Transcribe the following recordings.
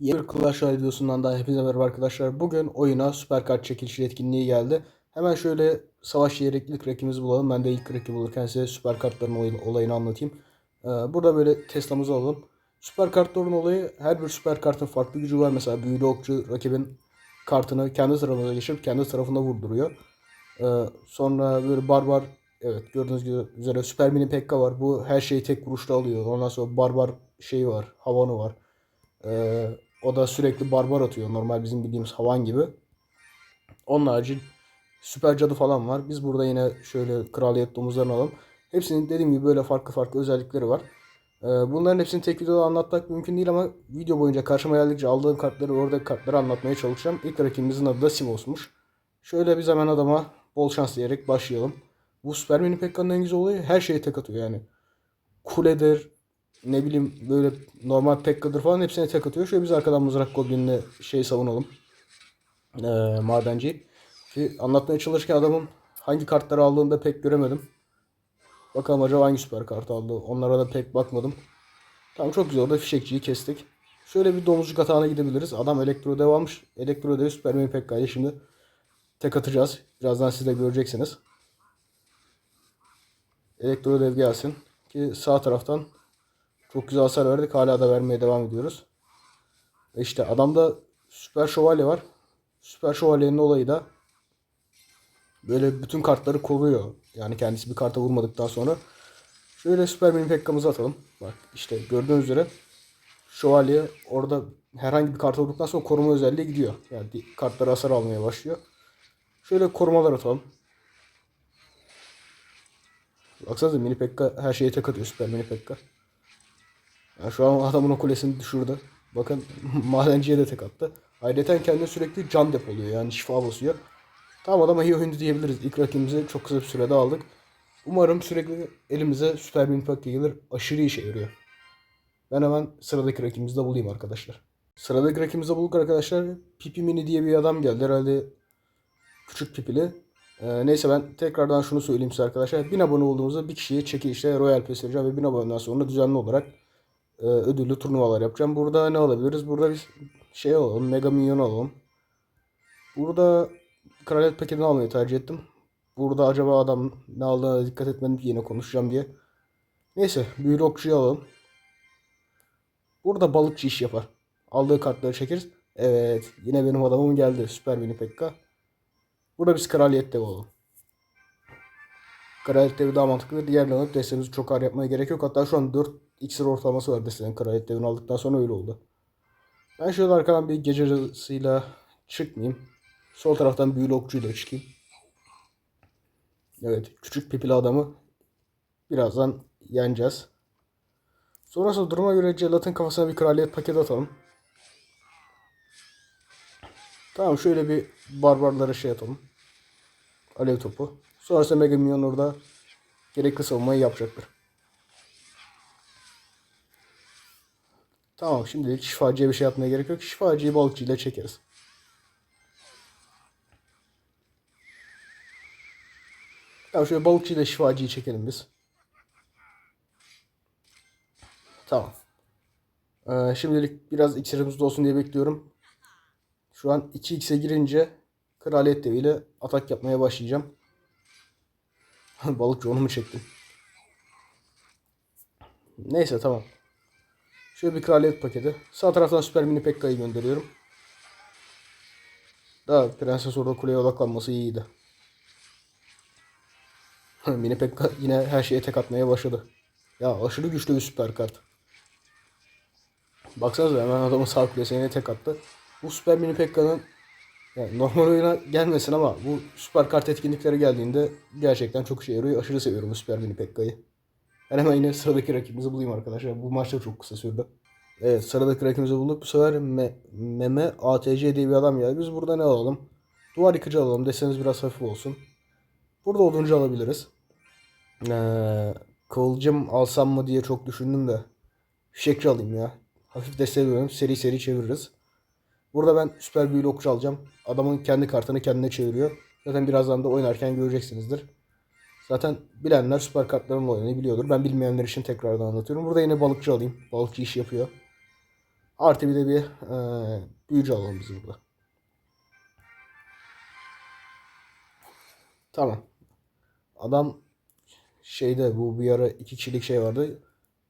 Yeni bir Clash videosundan daha hepinize merhaba arkadaşlar. Bugün oyuna süper kart çekilişi etkinliği geldi. Hemen şöyle savaş diyerek ilk rakibimizi bulalım. Ben de ilk rakibi bulurken size süper kartların olay- olayını anlatayım. Ee, burada böyle Tesla'mızı alalım. Süper kartların olayı her bir süper kartın farklı gücü var. Mesela büyülü okçu rakibin kartını kendi tarafına geçirip kendi tarafına vurduruyor. Ee, sonra böyle barbar evet gördüğünüz üzere süper mini pekka var. Bu her şeyi tek vuruşta alıyor. Ondan sonra barbar şeyi var. Havanı var. Ee, o da sürekli barbar atıyor. Normal bizim bildiğimiz havan gibi. Onun harici süper cadı falan var. Biz burada yine şöyle kraliyet domuzlarını alalım. Hepsinin dediğim gibi böyle farklı farklı özellikleri var. Ee, bunların hepsini tek videoda anlatmak mümkün değil ama video boyunca karşıma geldikçe aldığım kartları oradaki kartları anlatmaya çalışacağım. İlk rakibimizin adı da Simos'muş. Şöyle biz hemen adama bol şans diyerek başlayalım. Bu Süper Mini Pekka'nın en güzel olayı her şeye tek atıyor yani. Kuledir, ne bileyim böyle normal Pekka'dır falan hepsine tek atıyor. Şöyle biz arkadan mızrak goblinle şey savunalım. Ee, madenci. Ki anlatmaya çalışırken adamın hangi kartları aldığını da pek göremedim. Bakalım acaba hangi süper kart aldı. Onlara da pek bakmadım. Tamam çok güzel orada fişekçiyi kestik. Şöyle bir domuzcuk atağına gidebiliriz. Adam elektro dev almış. Elektro dev süper mini Pekka'yı şimdi tek atacağız. Birazdan siz de göreceksiniz. Elektro dev gelsin. Ki sağ taraftan çok güzel hasar verdik. Hala da vermeye devam ediyoruz. Ve işte adamda süper şövalye var. Süper şövalyenin olayı da böyle bütün kartları koruyor. Yani kendisi bir karta vurmadıktan sonra. Şöyle süper mini pekkamızı atalım. Bak işte gördüğünüz üzere şövalye orada herhangi bir karta vurduktan sonra koruma özelliği gidiyor. Yani kartları hasar almaya başlıyor. Şöyle korumalar atalım. Baksanıza mini pekka her şeye tek atıyor süper mini pekka. Yani şu an adamın o kulesini düşürdü. Bakın madenciye de tek attı. Ayrıca kendine sürekli can depoluyor yani şifa basıyor. Tamam adam iyi oyuncu diyebiliriz. İlk rakibimizi çok kısa bir sürede aldık. Umarım sürekli elimize süper bir impact gelir. Aşırı işe yarıyor. Ben hemen sıradaki rakibimizi de bulayım arkadaşlar. Sıradaki rakibimizi bulduk arkadaşlar. Pipi Mini diye bir adam geldi. Herhalde küçük pipili. Ee, neyse ben tekrardan şunu söyleyeyim size arkadaşlar. 1000 abone olduğumuzda bir kişiye çekilişte Royal Pass vereceğim ve 1000 aboneden sonra düzenli olarak e, ödüllü turnuvalar yapacağım. Burada ne alabiliriz? Burada biz şey alalım. Mega Minyon alalım. Burada kraliyet paketini almayı tercih ettim. Burada acaba adam ne aldığına dikkat etmedim yine konuşacağım diye. Neyse büyülü okçuyu alalım. Burada balıkçı iş yapar. Aldığı kartları çekeriz. Evet yine benim adamım geldi. Süper mini pekka. Burada biz kraliyet devi alalım. Kraliyet devi daha mantıklı. Diğerlerine destemizi çok ağır yapmaya gerek yok. Hatta şu an 4 iksir ortalaması var destenin kraliyet devini aldıktan sonra öyle oldu. Ben şöyle arkadan bir gece yarısıyla çıkmayayım. Sol taraftan büyülü okçuyla çıkayım. Evet küçük pipili adamı birazdan yeneceğiz. Sonrasında duruma göre Celat'ın kafasına bir kraliyet paketi atalım. Tamam şöyle bir barbarlara şey atalım. Alev topu. Sonrasında Mega Minyon orada gerekli savunmayı yapacaktır. Tamam şimdilik şifacıya bir şey yapmaya gerek yok. Şifacıyı balıkçıyla çekeriz. Tamam şöyle balıkçıyla şifacıyı çekelim biz. Tamam. Ee, şimdilik biraz iksirimiz olsun diye bekliyorum. Şu an 2x'e girince kraliyet deviyle atak yapmaya başlayacağım. Balıkçı onu mu çekti? Neyse tamam. Şöyle bir kraliyet paketi. Sağ taraftan süper mini Pekka'yı gönderiyorum. Daha prenses orada kuleye odaklanması iyiydi. mini Pekka yine her şeye tek atmaya başladı. Ya aşırı güçlü bir süper kart. Baksanıza hemen adamın sağ kulesine tek attı. Bu süper mini Pekka'nın yani normal oyuna gelmesin ama bu süper kart etkinlikleri geldiğinde gerçekten çok işe yarıyor. Aşırı seviyorum bu süper mini Pekka'yı. Ben hemen yine sıradaki rakibimizi bulayım arkadaşlar. Bu maç da çok kısa sürdü. Evet sıradaki rakibimizi bulduk. Bu sefer Me- Meme ATC diye bir adam geldi. Biz burada ne alalım? Duvar yıkıcı alalım. Deseniz biraz hafif olsun. Burada oduncu alabiliriz. Ee, kıvılcım alsam mı diye çok düşündüm de. Fişekçi alayım ya. Hafif de seviyorum. Seri seri çeviririz. Burada ben süper büyülü okçu alacağım. Adamın kendi kartını kendine çeviriyor. Zaten birazdan da oynarken göreceksinizdir. Zaten bilenler süper kartların oyunu biliyordur. Ben bilmeyenler için tekrardan anlatıyorum. Burada yine balıkçı alayım. Balıkçı iş yapıyor. Artı bir de bir e, büyücü alalım biz burada. Tamam. Adam şeyde bu bir ara iki kişilik şey vardı.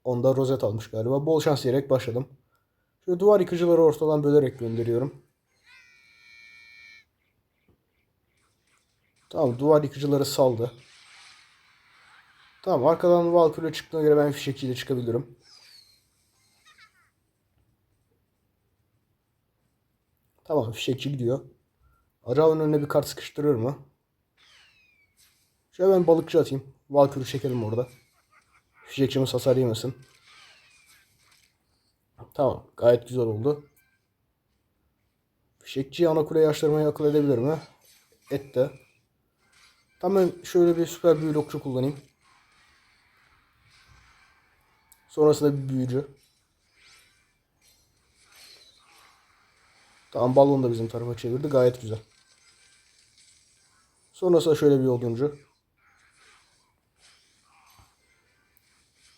Onda rozet almış galiba. Bol şans diyerek başladım. Şöyle duvar yıkıcıları ortadan bölerek gönderiyorum. Tamam duvar yıkıcıları saldı. Tamam arkadan Valkyrie çıktığına göre ben fişekçiyle çıkabilirim. Tamam fişekçi gidiyor. Acaba önüne bir kart sıkıştırır mı? Şöyle ben balıkçı atayım. Valkyrie çekelim orada. Fişekçimiz hasar yemesin. Tamam gayet güzel oldu. Fişekçi ana kuleyi açtırmayı akıl edebilir mi? Etti. Tamam ben şöyle bir süper büyü okçu kullanayım. Sonrasında bir büyücü. Tamam balon da bizim tarafa çevirdi. Gayet güzel. Sonrasında şöyle bir oduncu.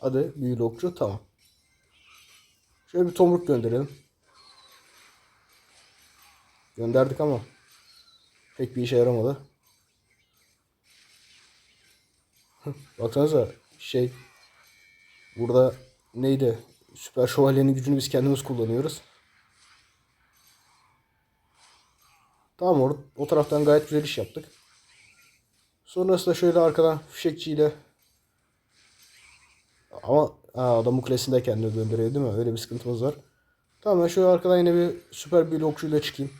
Hadi büyülü okçu. Tamam. Şöyle bir tomruk gönderelim. Gönderdik ama pek bir işe yaramadı. Baksanıza şey burada neydi? Süper şövalyenin gücünü biz kendimiz kullanıyoruz. Tamam or o taraftan gayet güzel iş yaptık. Sonrasında şöyle arkadan fişekçiyle ama ha, adamın kulesinde kendini döndürüyor değil mi? Öyle bir sıkıntımız var. Tamam ben şöyle arkadan yine bir süper bir okçuyla çıkayım.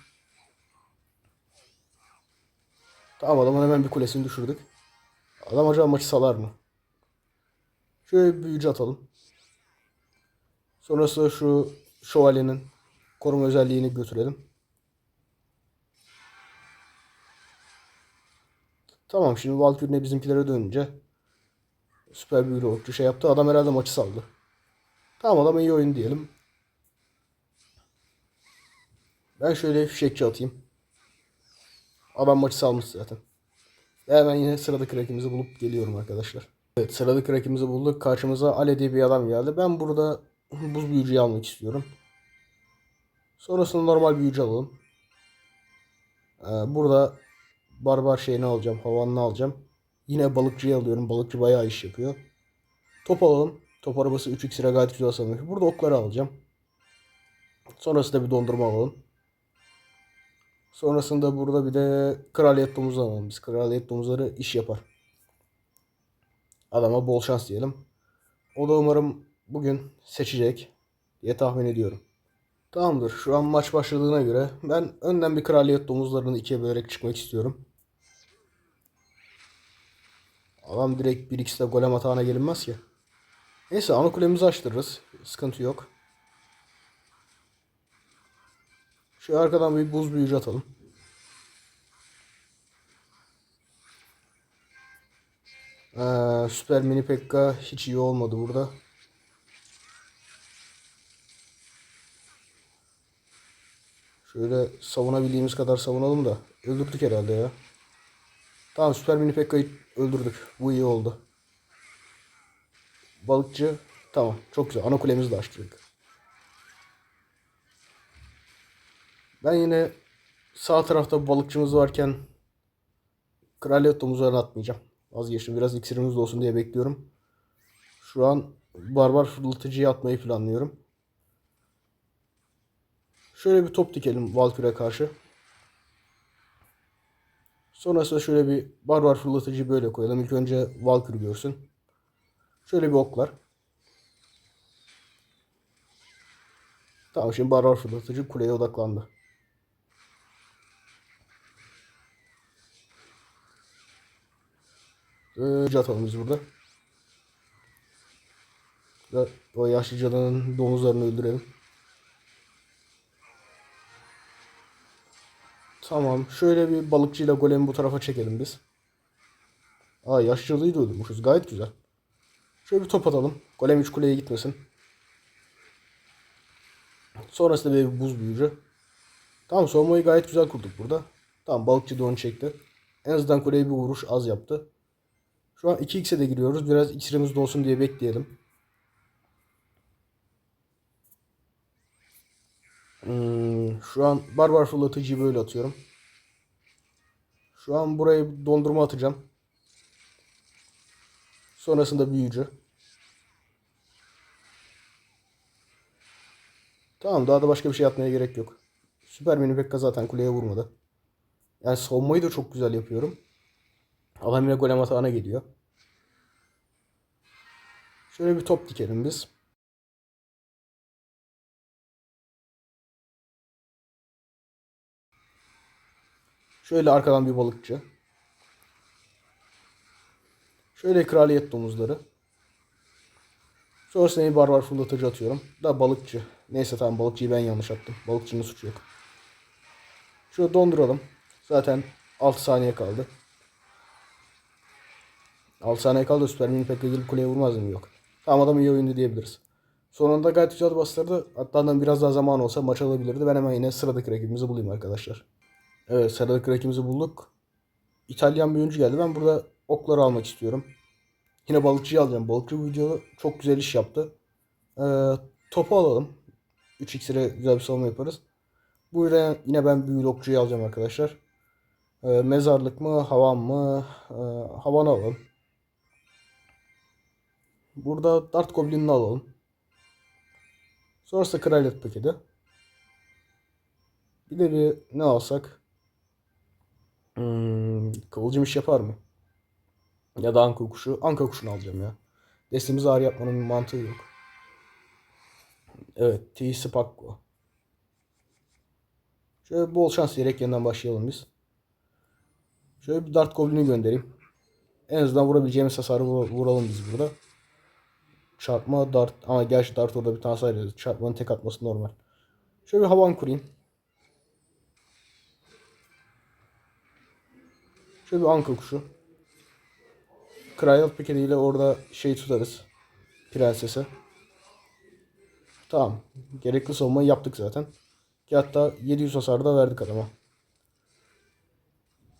Tamam adamın hemen bir kulesini düşürdük. Adam acaba maçı salar mı? Şöyle bir büyücü atalım. Sonrasında şu şövalyenin koruma özelliğini götürelim. Tamam şimdi Valkyrie'ne bizimkilere dönünce süper büyülü okçu şey yaptı. Adam herhalde maçı saldı. Tamam adam iyi oyun diyelim. Ben şöyle fişekçi atayım. Adam maçı salmış zaten. Ve hemen yine sıradaki rakibimizi bulup geliyorum arkadaşlar. Evet sıradaki rakibimizi bulduk. Karşımıza Ale diye bir adam geldi. Ben burada buz büyücüyü almak istiyorum. Sonrasında normal büyücü alalım. Ee, burada barbar şeyini alacağım. Havanını alacağım. Yine balıkçıyı alıyorum. Balıkçı bayağı iş yapıyor. Top alalım. Top arabası 3 iksire gayet güzel sanıyor. Burada okları alacağım. Sonrasında bir dondurma alalım. Sonrasında burada bir de kraliyet domuzu alalım. Biz kraliyet domuzları iş yapar. Adama bol şans diyelim. O da umarım bugün seçecek diye tahmin ediyorum. Tamamdır. Şu an maç başladığına göre ben önden bir kraliyet domuzlarını ikiye bölerek çıkmak istiyorum. Adam direkt 1x'de golem atağına gelinmez ki. Neyse ana kulemizi açtırırız. Sıkıntı yok. Şu arkadan bir buz büyücü atalım. Ee, süper mini pekka hiç iyi olmadı burada. Şöyle savunabildiğimiz kadar savunalım da. Öldürdük herhalde ya. Tamam süper mini pekka'yı öldürdük. Bu iyi oldu. Balıkçı. Tamam çok güzel. Ana kulemizi de açtık. Ben yine sağ tarafta balıkçımız varken kraliyet domuzlarını atmayacağım. Vazgeçtim. Biraz iksirimiz de olsun diye bekliyorum. Şu an barbar fırlatıcıyı atmayı planlıyorum. Şöyle bir top dikelim Valkyrie'ye karşı. Sonrasında şöyle bir barbar fırlatıcıyı böyle koyalım. İlk önce Valkyrie görsün. Şöyle bir oklar. Tamam şimdi barbar fırlatıcı kuleye odaklandı. Ee, atalım biz burada. O yaşlı cadının domuzlarını öldürelim. Tamam. Şöyle bir balıkçıyla golemi bu tarafa çekelim biz. Aa yaşlı cadıyı da öldürmüşüz. Gayet güzel. Şöyle bir top atalım. Golem 3 kuleye gitmesin. Sonrasında bir buz büyücü. Tamam savunmayı gayet güzel kurduk burada. Tamam balıkçı da onu çekti. En azından kuleye bir vuruş az yaptı. Şu an 2x'e de giriyoruz. Biraz iksirimiz dolsun diye bekleyelim. Hmm, şu an barbar fırlatıcıyı böyle atıyorum. Şu an buraya dondurma atacağım. Sonrasında büyücü. Tamam daha da başka bir şey atmaya gerek yok. Süper mini Pekka zaten kuleye vurmadı. Yani savunmayı da çok güzel yapıyorum. Adam yine golem atağına geliyor. Şöyle bir top dikelim biz. Şöyle arkadan bir balıkçı. Şöyle kraliyet domuzları. Sonrasında bir barbar fırlatıcı atıyorum. Da balıkçı. Neyse tamam balıkçıyı ben yanlış attım. Balıkçının suçu yok. Şöyle donduralım. Zaten 6 saniye kaldı. 6 saniye kaldı. Süper Mini Pekka gelip kuleye vurmaz mı? Yok. Tamam adam iyi oyundu diyebiliriz. Sonunda gayet güzel bastırdı. Hatta adam biraz daha zaman olsa maç alabilirdi. Ben hemen yine sıradaki rakibimizi bulayım arkadaşlar. Evet sıradaki rakibimizi bulduk. İtalyan bir oyuncu geldi. Ben burada okları almak istiyorum. Yine balıkçıyı alacağım. Balıkçı bu videoda çok güzel iş yaptı. Ee, topu alalım. 3 iksire güzel bir savunma yaparız. Burada yine ben büyülü okçuyu alacağım arkadaşlar. Ee, mezarlık mı, havan mı? Ee, havanı alalım. Burada Dart Goblin'ini alalım. Sonrasında Kraliyet paketi. Bir de bir ne alsak? Hmm, kıvılcım iş yapar mı? Ya da anka kuşu. Anka kuşunu alacağım ya. Destemizi ağrı yapmanın bir mantığı yok. Evet. T. Spakko. Şöyle bol şans diyerek yeniden başlayalım biz. Şöyle bir Dart Goblin'i göndereyim. En azından vurabileceğimiz hasarı vur- vuralım biz burada. Çarpma Dart. Ama gerçi Dart orada bir tane sayılır. Çarpmanın tek atması normal. Şöyle bir havan kurayım. Şöyle bir anka kuşu. Kraliyet paketiyle orada şey tutarız. Prensesi. Tamam. Gerekli savunmayı yaptık zaten. Ki hatta 700 hasar da verdik adama.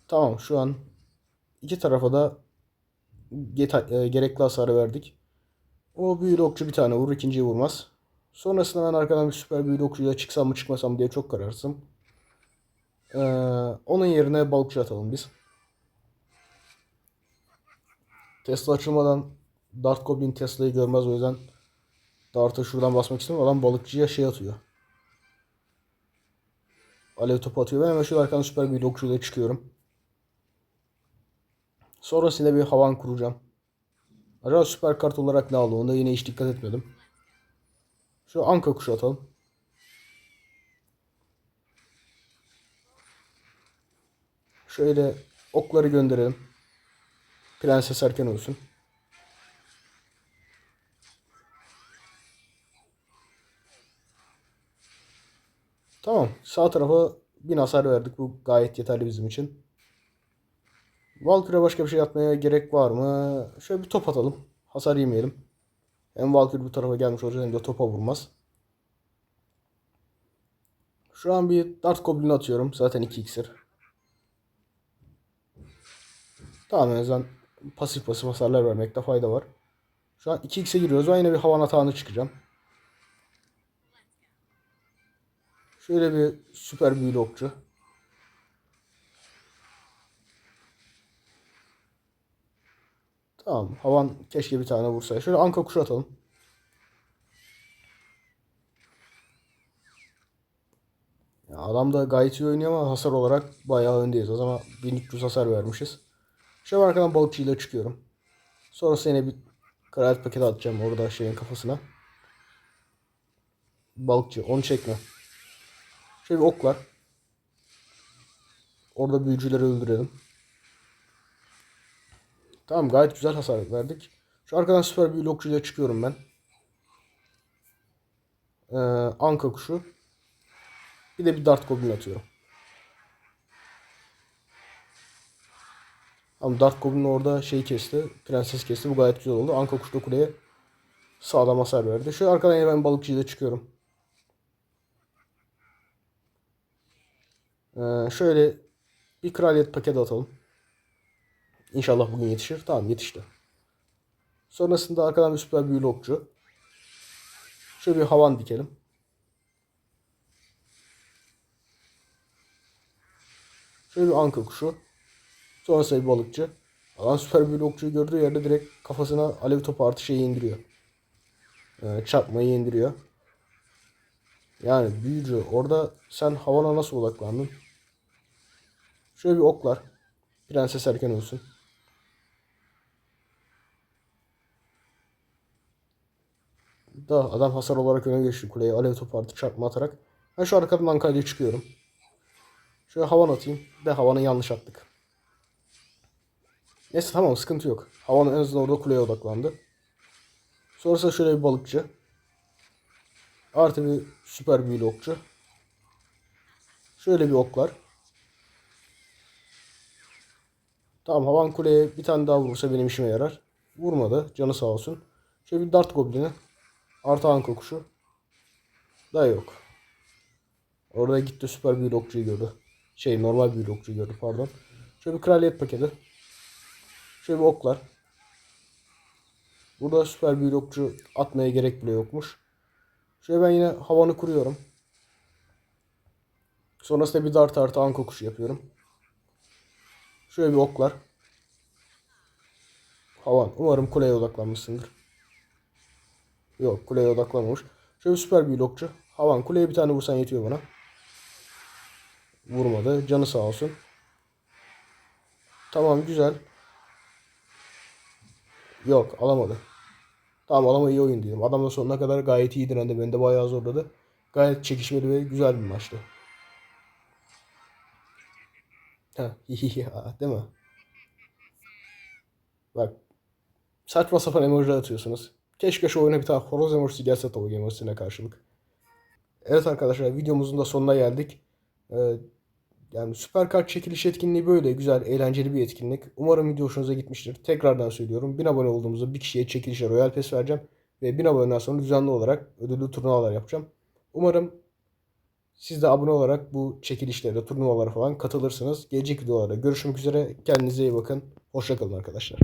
Tamam şu an iki tarafa da e, gerekli hasarı verdik. O büyülü okçu bir tane vurur ikinciyi vurmaz. Sonrasında ben arkadan bir süper büyülü okçuyla çıksam mı çıkmasam diye çok kararsın. Ee, onun yerine balıkçı atalım biz. Tesla açılmadan Dart Goblin Tesla'yı görmez o yüzden Dart'a şuradan basmak istemiyorum. Adam balıkçıya şey atıyor. Alev topu atıyor. Ben hemen şu arkadan süper bir okçuyla çıkıyorum. Sonrasında bir havan kuracağım. Acaba süper kart olarak ne aldı? Onda yine hiç dikkat etmedim. Şu anka kuşu atalım. Şöyle okları gönderelim. Prenses erken olsun. Tamam. Sağ tarafa bin hasar verdik. Bu gayet yeterli bizim için. Valkyrie'ye başka bir şey atmaya gerek var mı? Şöyle bir top atalım. Hasar yemeyelim. Hem Valkyrie bu tarafa gelmiş olacak hem de topa vurmaz. Şu an bir Dart Goblin atıyorum. Zaten 2 iksir. Tamam en azından pasif pasif hasarlar vermekte fayda var. Şu an 2x'e giriyoruz. Ben yine bir havan atağına çıkacağım. Şöyle bir süper büyülü okçu. Tamam. Havan keşke bir tane vursa. Şöyle anka kuşu atalım. Ya adam da gayet iyi oynuyor ama hasar olarak bayağı öndeyiz. O zaman 1300 hasar vermişiz. Şöyle arkadan balıkçıyla çıkıyorum. Sonra yine bir kraliyet paketi atacağım orada şeyin kafasına. Balıkçı onu çekme. Şöyle bir ok var. Orada büyücüleri öldürelim. Tamam gayet güzel hasar verdik. Şu arkadan süper büyülü okçuyla çıkıyorum ben. Ee, anka kuşu. Bir de bir dart goblin atıyorum. Ama Dart Goblin orada şey kesti. Prenses kesti. Bu gayet güzel oldu. Anka kuş da kuleye sağlam hasar verdi. Şu arkadan yine ben balıkçıyla çıkıyorum. Ee, şöyle bir kraliyet paketi atalım. İnşallah bugün yetişir. Tamam yetişti. Sonrasında arkadan bir süper büyülü okçu. Şöyle bir havan dikelim. Şöyle bir anka kuşu. Sonrasında bir balıkçı. Adam süper büyülü okçuyu gördüğü yerde direkt kafasına alev topu artı şeyi indiriyor. Ee, çarpmayı indiriyor. Yani büyücü orada sen havana nasıl odaklandın? Şöyle bir oklar. Prenses erken olsun. Da adam hasar olarak öne geçti kuleye. Alev topu artı çarpma atarak. Ben şu arkadan Ankara'ya çıkıyorum. Şöyle havan atayım. De havanı yanlış attık. Neyse tamam sıkıntı yok. Havan en azından orada kuleye odaklandı. Sonrasında şöyle bir balıkçı. Artı bir süper büyülü okçu. Şöyle bir oklar. Tamam havan kuleye bir tane daha vurursa benim işime yarar. Vurmadı. Canı sağ olsun. Şöyle bir dart goblini. Artı anka kuşu. Da yok. Orada gitti süper büyülü okçuyu gördü. Şey normal büyülü okçuyu gördü pardon. Şöyle bir kraliyet paketi. Şöyle bir oklar. Burada süper büyülü okçu atmaya gerek bile yokmuş. Şöyle ben yine havanı kuruyorum. Sonrasında bir dart artı anka kuşu yapıyorum. Şöyle bir oklar. Havan. Umarım kuleye odaklanmışsındır. Yok kuleye odaklanmamış. Şöyle bir süper büyülü okçu. Havan kuleye bir tane vursan yetiyor bana. Vurmadı. Canı sağ olsun. Tamam güzel. Yok alamadı. Tamam alama iyi oyun diyelim. Adam da sonuna kadar gayet iyi direndi. Beni de bayağı zorladı. Gayet çekişmeli ve güzel bir maçtı. Ha, ya, değil mi? Bak saçma sapan emoji atıyorsunuz. Keşke şu oyuna bir tane horoz emojisi gelse tavuk emojisine karşılık. Evet arkadaşlar videomuzun da sonuna geldik. Ee, yani süper kart çekiliş etkinliği böyle güzel, eğlenceli bir etkinlik. Umarım video hoşunuza gitmiştir. Tekrardan söylüyorum. 1000 abone olduğumuzda bir kişiye çekilişe Royal Pass vereceğim. Ve 1000 aboneden sonra düzenli olarak ödüllü turnuvalar yapacağım. Umarım siz de abone olarak bu çekilişlere, turnuvalara falan katılırsınız. Gelecek videolarda görüşmek üzere. Kendinize iyi bakın. Hoşçakalın arkadaşlar.